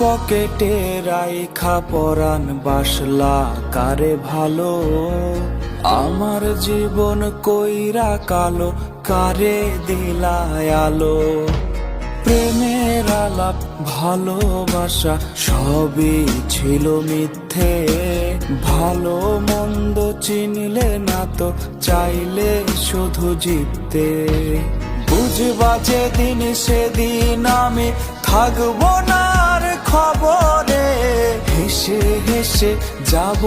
পকেটে রাইখা পরান বাসলা, কারে ভালো? আমার জীবন কইরা কালো, কারে দিলায় আলো? প্রেমের আলাপ, ভালোবাসা, সবই ছিল মিথ্যে। ভালো মন্দ চিনলে না তো, চাইলে শুধু জিততে। বুঝবা যেদিন সেদিন আমি থাকব না হেসে যাব